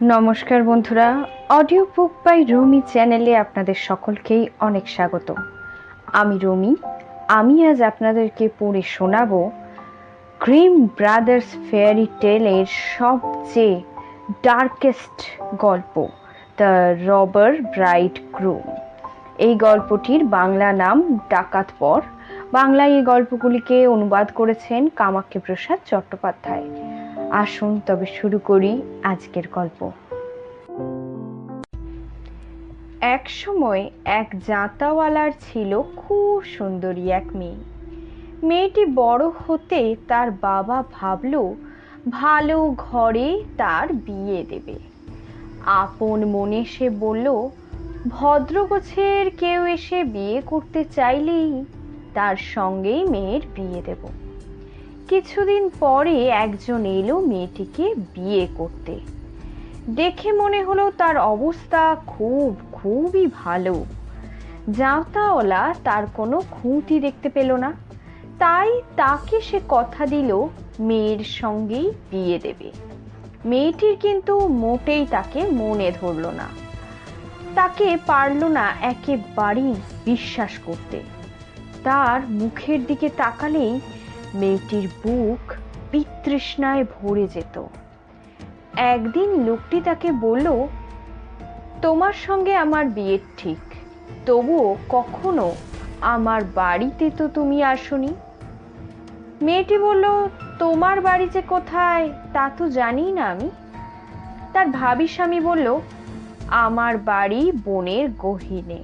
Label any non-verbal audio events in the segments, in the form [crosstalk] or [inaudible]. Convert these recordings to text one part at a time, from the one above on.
নমস্কার বন্ধুরা audio book by Rumi চ্যানেলে আপনাদের সকলকেই অনেক স্বাগত। আমি রুমি, আমি আজ আপনাদেরকে পড়ে শোনাবো গ্রিম ব্রাদার্স ফেয়ারি টেলের সবচেয়ে ডার্কেস্ট গল্প দ্য রবার ব্রাইট গ্রুম এই গল্পটির বাংলা নাম ডাকাত পর। বাংলায় এই গল্পগুলিকে অনুবাদ করেছেন কামাখ্যা প্রসাদ চট্টোপাধ্যায়। আসুন, তবে শুরু করি আজকের গল্প। এক সময় এক জাঁতাওয়ালার ছিল খুব সুন্দরী এক মেয়ে। মেয়েটি বড় হতে তার বাবা ভাবল, ভালো ঘরে তার বিয়ে দেবে। আপন মনে সে বলল, ভদ্রগোছের কেউ এসে বিয়ে করতে চাইলেই তার সঙ্গেই মেয়ের বিয়ে দেবো। কিছুদিন পরে একজন এলো মেয়েটিকে বিয়ে করতে। দেখে মনে হলো তার অবস্থা খুব, খুবই ভালো। জাঁতাওয়ালা তার কোনো খুঁতি দেখতে পেল না। তাই তাকে সে কথা দিল, মেয়ের সঙ্গেই বিয়ে দেবে। মেয়েটির কিন্তু মোটেই তাকে মনে ধরল না। তাকে পারল না একেবারেই বিশ্বাস করতে। তার মুখের দিকে তাকালেই মেয়েটির বুক বিতৃষ্ণায় ভরে যেত। একদিন লোকটি তাকে বলল, তোমার সঙ্গে আমার বিয়ের ঠিক, তবুও কখনো আমার বাড়িতে তো তুমি আসনি? মেয়েটি বলল, তোমার বাড়ি যে কোথায়, তা তো জানি না আমি। তার ভাবি স্বামী বলল, আমার বাড়ি বনের গহিনে।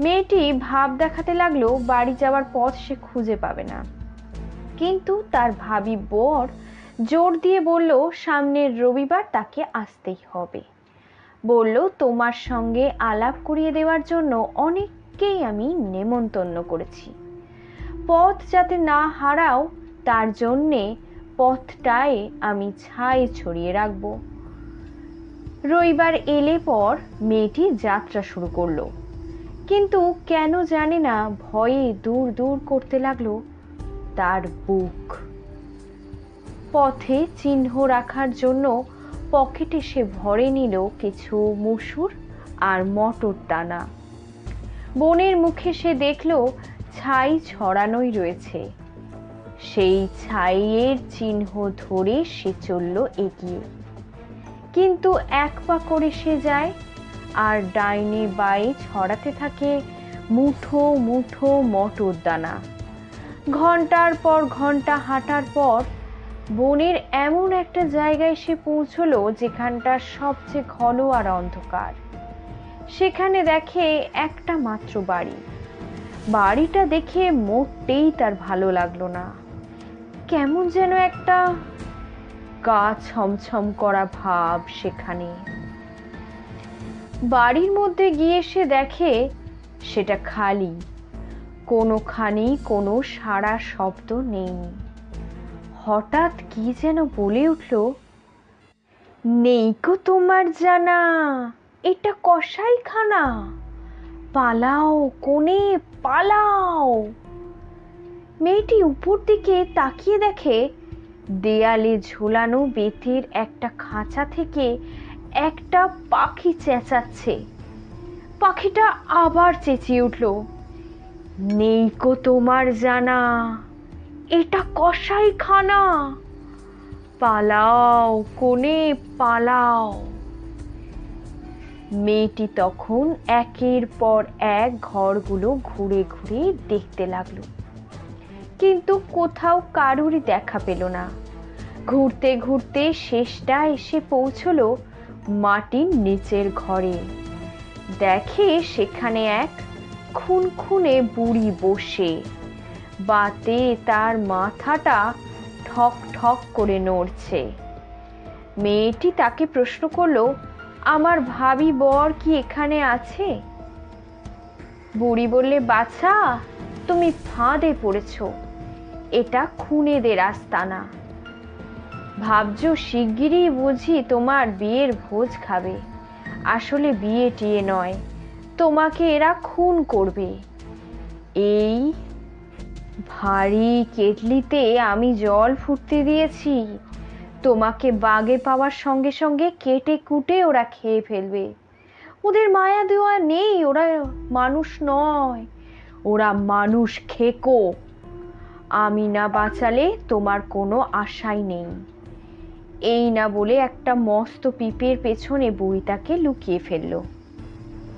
মেয়েটি ভাব দেখাতে লাগল, বাড়ি যাওয়ার পথ সে খুঁজে পাবে না। কিন্তু তার ভাবি বর জোর দিয়ে বলল, সামনের রবিবার তাকে আসতেই হবে। বলল, তোমার সঙ্গে আলাপ করিয়ে দেওয়ার জন্য অনেককেই আমি নেমন্তন্ন করেছি। পথ যাতে না হারাও, তার জন্যে পথটায় আমি ছাই ছড়িয়ে রাখব। রবিবার এলে পর মেয়েটি যাত্রা শুরু করল। কিন্তু কেন জানে না ভয়ে দূর দূর করতে লাগল। তার বুক। পথে চিহ্ন রাখার জন্য পকেটে সে ভরে নিল কিছু মুসুর আর মটর দানা। বনের মুখে সে দেখল ছাই ছড়ানোই রয়েছে। সেই ছাইয়ের চিহ্ন ধরে সে চলল এগিয়ে। কিন্তু এক পা করে সে যায়, আর ডাইনে বায়ে ছড়াতে থাকে মুঠো মুঠো মটর দানা। ঘণ্টার পর ঘণ্টা হাঁটার পর বনের এমন একটা জায়গায় সে পৌঁছলো যেখানটা সবচেয়ে ঘন আর অন্ধকার। সেখানে দেখে একটা মাত্র বাড়ি। বাড়িটা দেখে মোটেই তার ভালো লাগল না। কেমন যেন একটা গা ছমছম করা ভাব সেখানে। বাড়ির মধ্যে গিয়ে সে দেখে সেটা খালি। কোনোখানি কোনো সারা শব্দ নেই। হঠাৎ কি যেন বলে উঠল, নেই গো তোমার জানা, এটা কসাইখানা। পালাও কোণে, পালাও। মেয়েটি উপর দিকে তাকিয়ে দেখে, দেয়ালে ঝোলানো বেতের একটা খাঁচা থেকে একটা পাখি চেঁচাচ্ছে। পাখিটা আবার চেঁচিয়ে উঠল নেই কো তোমার জানা। এটা কষাই খানা পালাও কোণে পালাও। মেয়েটি তখন একের পর এক ঘরগুলো ঘুরে ঘুরে দেখতে লাগল। কিন্তু কোথাও কারুরই দেখা পেল না। ঘুরতে ঘুরতে শেষটা এসে পৌঁছলো মাটির নিচের ঘরে। দেখে সেখানে এক খুনখুনে বুড়ি বসে। বাতে তার মাথাটা ঠক ঠক করে নড়ছে। মেয়েটি তাকে প্রশ্ন করল, আমার ভাবি বর কি এখানে আছে? বুড়ি বললে, বাছা, তুমি ফাঁদে পড়েছ। এটা খুনেদের আস্তানা। ভাবছ শিগগিরই বুঝি তোমার বিয়ের ভোজ খাবে। আসলে বিয়ে টিয়ে নয়। তোমাকে এরা খুন করবে। এই ভারী কেটলিতে আমি জল ফুটতে দিয়েছি। তোমাকে বাগে পাওয়ার সঙ্গে সঙ্গে কেটে কুটে ওরা খেয়ে ফেলবে। ওদের মায়া দেওয়া নেই, ওরা মানুষ নয়। ওরা মানুষ খেকো। আমি না বাঁচালে তোমার কোনো আশাই নেই। এই না বলে একটা মস্ত পিপের পেছনে বইটাকে লুকিয়ে ফেলল।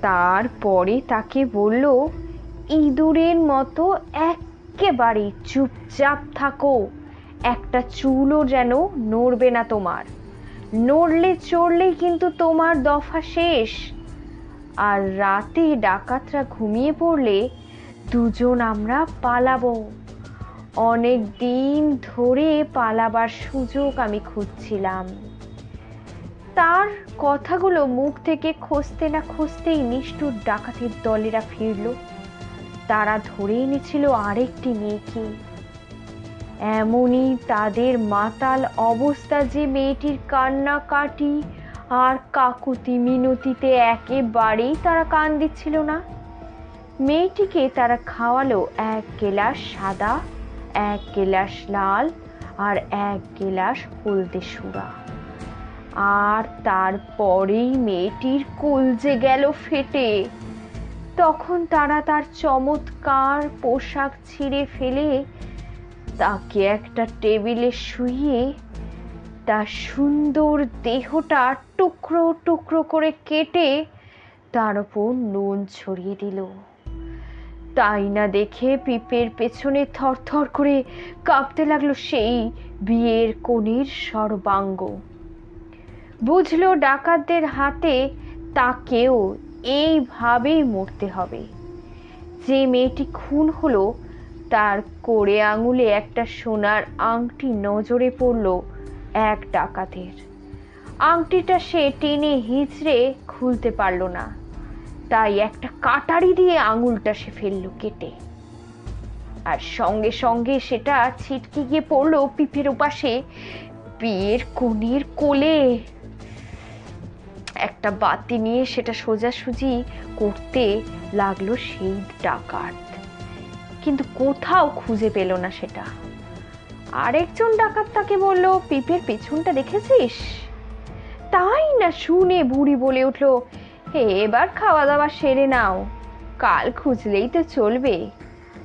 তারপরে তাকে বলল, ইঁদুরের মতো একেবারে চুপচাপ থাকো। একটা চুলও যেন নড়বে না তোমার। নড়লে চড়লেই কিন্তু তোমার দফা শেষ। আর রাতে ডাকাতরা ঘুমিয়ে পড়লে দুজন আমরা পালাবো। অনেক দিন ধরে পালাবার সুযোগ আমি খুঁজছিলাম। তার কথাগুলো মুখ থেকে খসতে না খসতেই নিষ্ঠুর ডাকাতির দলেরা ফিরল। তারা ধরে এনেছিল আরেকটি মেয়েকে। এমনই তাদের মাতাল অবস্থা যে মেয়েটির কান্নাকাটি আর কাকুতি মিনতিতে একেবারেই তারা কান দিচ্ছিল না। মেয়েটিকে তারা খাওয়ালো এক গেলাস সাদা, এক গেলাস লাল আর এক গেলাস হলদে সুরা। আর তারপরেই মেয়েটির কলজে গেল ফেটে। তখন তারা তার চমৎকার পোশাক ছিঁড়ে ফেলে, তাকে একটা টেবিলে শুইয়ে তার সুন্দর দেহটা টুকরো টুকরো করে কেটে তার ওপর নুন ছড়িয়ে দিল। তাই না দেখে পিপের পেছনে থরথর করে কাঁপতে লাগল সেই বিয়ের কনির সর্বাঙ্গ। বুঝলো ডাকাতদের হাতে তাকেও, এইভাবেই মরতে হবে। যে মেয়েটি খুন হলো, তার কোড়ে আঙুলে একটা সোনার আংটি নজরে পড়ল এক ডাকাতের। আংটিটা সে টেনে হিঁচড়ে খুলতে পারল না। তাই একটা কাটারি দিয়ে আঙুলটা সে ফেলল কেটে। আর সঙ্গে সঙ্গে সেটা ছিটকে গিয়ে পড়ল পিপের ওপাশে বিয়ের কনের কোলে। একটা বাতি নিয়ে সেটা সোজাসুজি করতে লাগল সেই ডাকাত। কিন্তু কোথাও খুঁজে পেল না সেটা। আরেকজন ডাকাত তাকে বলল, পিপের পেছনটা দেখেছিস? তাই না শুনে বুড়ি বলে উঠল এবার খাওয়া দাওয়া সেরে নাও, কাল খুঁজলেই তো চলবে,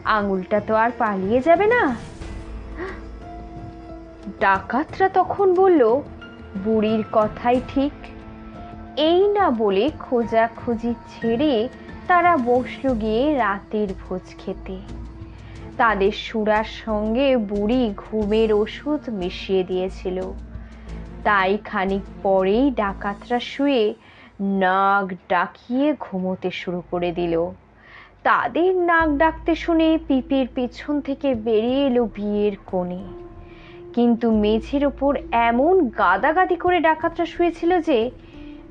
আঙুলটা তো আর পালিয়ে যাবে না। ডাকাতরা তখন বলল, বুড়ির কথাই ঠিক এই না বলে খোঁজাখুঁজি ছেড়ে তারা বসল গিয়ে রাতের ভোজ খেতে। তাদের সুরার সঙ্গে বুড়ি ঘুমের ওষুধ মিশিয়ে দিয়েছিল। তাই খানিক পরেই ডাকাতরা শুয়ে নাক ডাকিয়ে ঘুমোতে শুরু করে দিল। তাদের নাক ডাকতে শুনে পিপের পেছন থেকে বেরিয়ে এলো বিয়ের কোণে। কিন্তু মেঝের ওপর এমন গাদাগাদি করে ডাকাতরা শুয়েছিল যে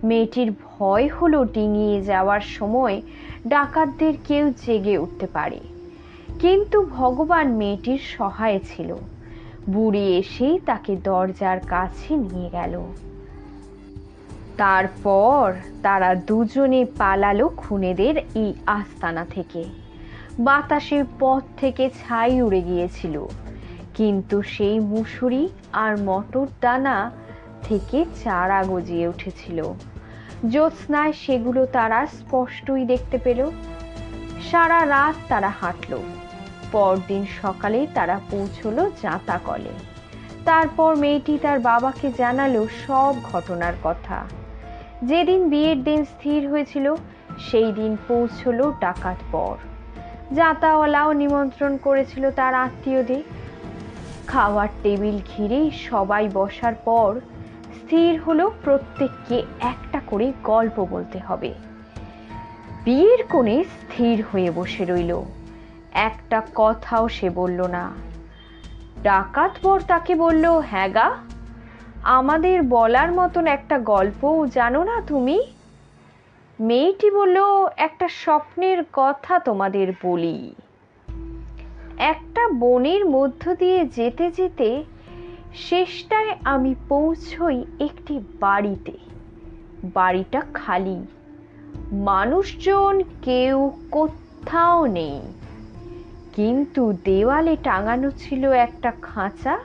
মেয়েটির ভয় হলো ডিঙিয়ে যাওয়ার সময় ডাকাতদের কেউ জেগে উঠতে পারে। কিন্তু ভগবান মেয়েটির সহায় ছিল। বুড়ি এসেই তাকে দরজার কাছে নিয়ে গেল। তারপর তারা দুজনে পালালো খুনেদের এই আস্তানা থেকে। বাতাসের পথ থেকে ছাই উড়ে গিয়েছিল। কিন্তু সেই মুসুরি আর মটর দানা থেকে চারা গজিয়ে উঠেছিল। জ্যোৎস্নায় সেগুলো তারা স্পষ্টই দেখতে পেল। সারা রাত তারা হাঁটল। পরদিন সকালে তারা পৌঁছলো জাঁতা কলে তারপর মেয়েটি তার বাবাকে জানালো সব ঘটনার কথা। যেদিন বিয়ের দিন স্থির হয়েছিল, সেই দিন পৌঁছলো ডাকাত পর। যাতাওয়ালাও নিমন্ত্রণ করেছিল তার আত্মীয়দের। খাওয়ার টেবিল ঘিরে সবাই বসার পর স্থির হলো প্রত্যেককে একটা করে গল্প বলতে হবে। বিয়ের কোণে স্থির হয়ে বসে রইল। একটা কথাও সে বলল না। ডাকাত বর তাকে বলল হ্যাঁ গা, আমাদের বলার মতন একটা গল্পও জানো না তুমি? মেয়েটি বলল, একটা স্বপ্নের কথা তোমাদের বলি। একটা বনের মধ্য দিয়ে যেতে যেতে শেষটায় আমি পৌঁছই একটি বাড়িতে। বাড়িটা খালি। মানুষজন কেউ কোথাও নেই। কিন্তু দেওয়ালে টাঙানো ছিল একটা খাঁচা।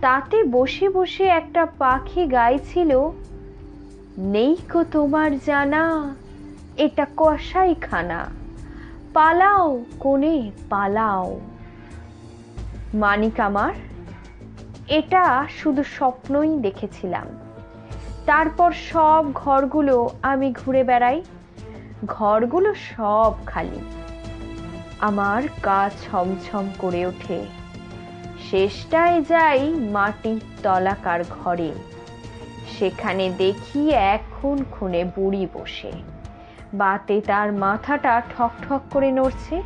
তাতে বসে বসে একটা পাখি গাইছিল, নেই কো তোমার জানা, এটা কষাইখানা পালাও, কোণে পালাও। মানিক আমার, এটা শুধু স্বপ্নই দেখেছিলাম। তারপর সব ঘরগুলো আমি ঘুরে বেড়াই। ঘরগুলো সব খালি। আমার গা ছমছম করে ওঠে। শেষটায় যাই মাটির তলাকার ঘরে। সেখানে দেখি এখন খুনে বুড়ি বসে। বাতে তার মাথাটা ঠক ঠক করে নড়ছে।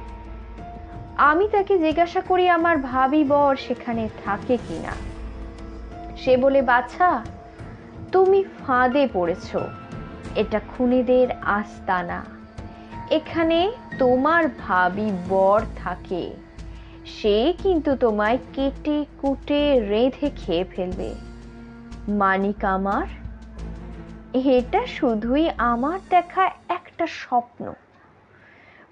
আমি তাকে জিজ্ঞাসা করি, আমার ভাবি বর সেখানে থাকে কিনা? সে বলে, বাছা তুমি ফাঁদে পড়েছ। এটা খুনিদের আস্তানা। এখানে তোমার ভাবি বর থাকে। সে কিন্তু তোমায় কেটে কুটে রেঁধে খেয়ে ফেলবে। মানিক আমার, এটা শুধুই আমার দেখা একটা স্বপ্ন।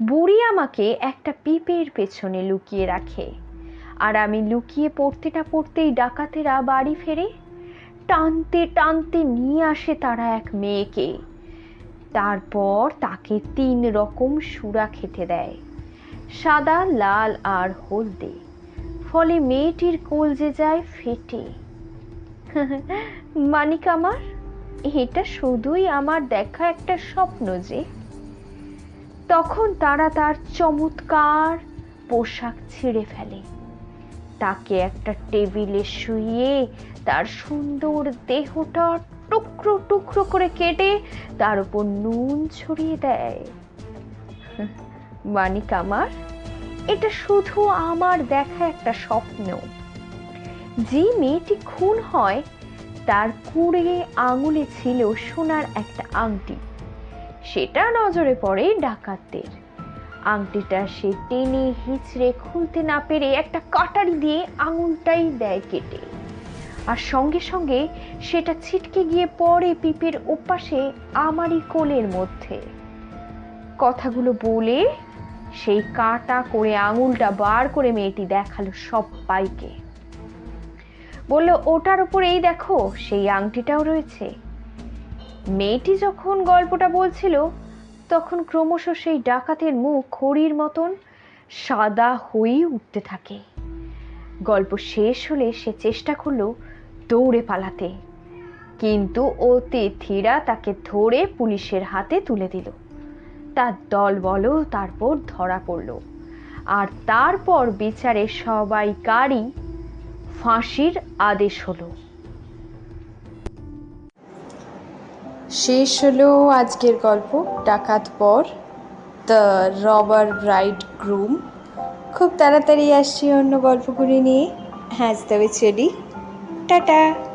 বুড়ি আমাকে একটা পিপের পেছনে লুকিয়ে রাখে। আর আমি লুকিয়ে পড়তে না পড়তেই ডাকাতেরা বাড়ি ফেরে টানতে টানতে নিয়ে আসে তারা এক মেয়েকে। তারপর তাকে তিন রকম সুরা খেতে দেয়, সাদা, লাল আর হলদে। ফলে মেয়েটির কলজে যায় ফেটে। [laughs] মানিক আমার, এটা শুধুই আমার দেখা একটা স্বপ্ন যে, তখন তারা তার চমৎকার পোশাক ছিঁড়ে ফেলে। তাকে একটা টেবিলে শুইয়ে তার সুন্দর দেহটা টুকরো টুকরো করে কেটে তার উপর নুন ছড়িয়ে দেয়। মানিক আমার, এটা শুধু আমার দেখা একটা স্বপ্ন। যে মেয়েটি খুন হয়, তার কুড়ে আঙুলে ছিল সোনার একটা আংটি। সেটা নজরে পড়ে ডাকাতদের। আংটিটা সে টেনে হিচড়ে খুলতে না পেরে একটা কাটারি দিয়ে আঙুলটাই দেয় কেটে। আর সঙ্গে সঙ্গে সেটা ছিটকে গিয়ে পড়ে পিপের ওপাশে আমারই কোলের মধ্যে। কথাগুলো বলে সেই কাটা করে আঙুলটা বার করে মেয়েটি দেখাল সব পাইকে বলল, ওটার উপর এই দেখো, সেই আংটিটাও রয়েছে। মেয়েটি যখন গল্পটা বলছিল তখন ক্রমশ সেই ডাকাতের মুখ খড়ির মতন সাদা হয়ে উঠতে থাকে। গল্প শেষ হলে সে চেষ্টা করল দৌড়ে পালাতে। কিন্তু অতিথিরা তাকে ধরে পুলিশের হাতে তুলে দিল। তার দল বলো, তারপর ধরা পড়ল। আর তারপর বিচারে সবাইকারই ফাঁসির আদেশ হলো। শেষ হলো আজকের গল্প, ডাকাত পর দ্য রবার ব্রাইড গ্রুম খুব তাড়াতাড়ি আসছি অন্য গল্পগুলি নিয়ে। হ্যাঁ তবে চলি টাটা।